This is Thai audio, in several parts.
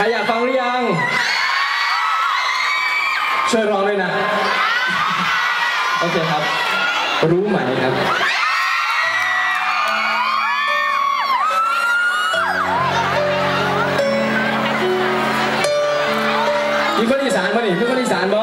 รอยากฟังหรือยัง ช่วยร้องด้วยนะ โอเคครับ รู้ไหมครับมีคนอีสานป่ะนี่มีคนอีสานบ่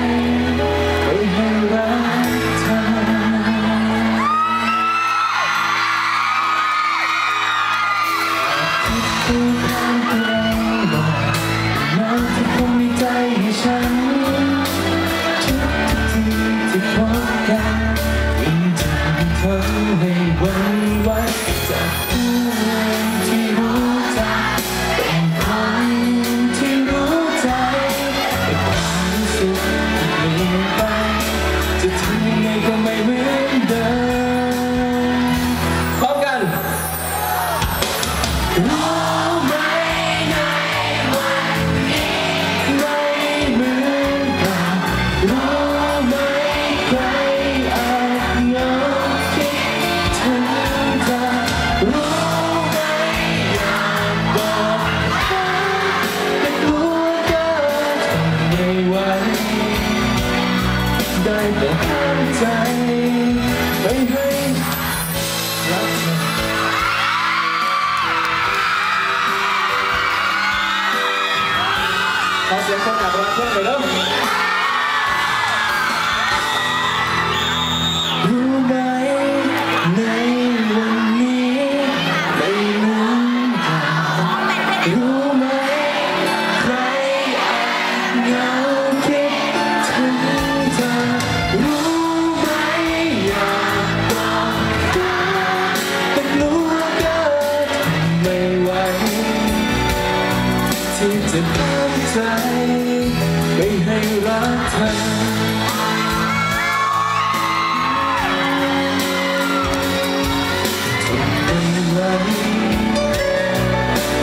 ร้ ขอเสียงค จะตั้งใจไม่ให้รักเธอ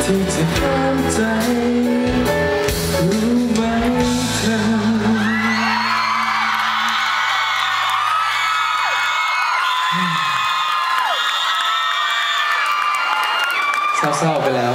ที่จะตั้งใจรู้ไหมเธอเศร้าๆไปแล้ว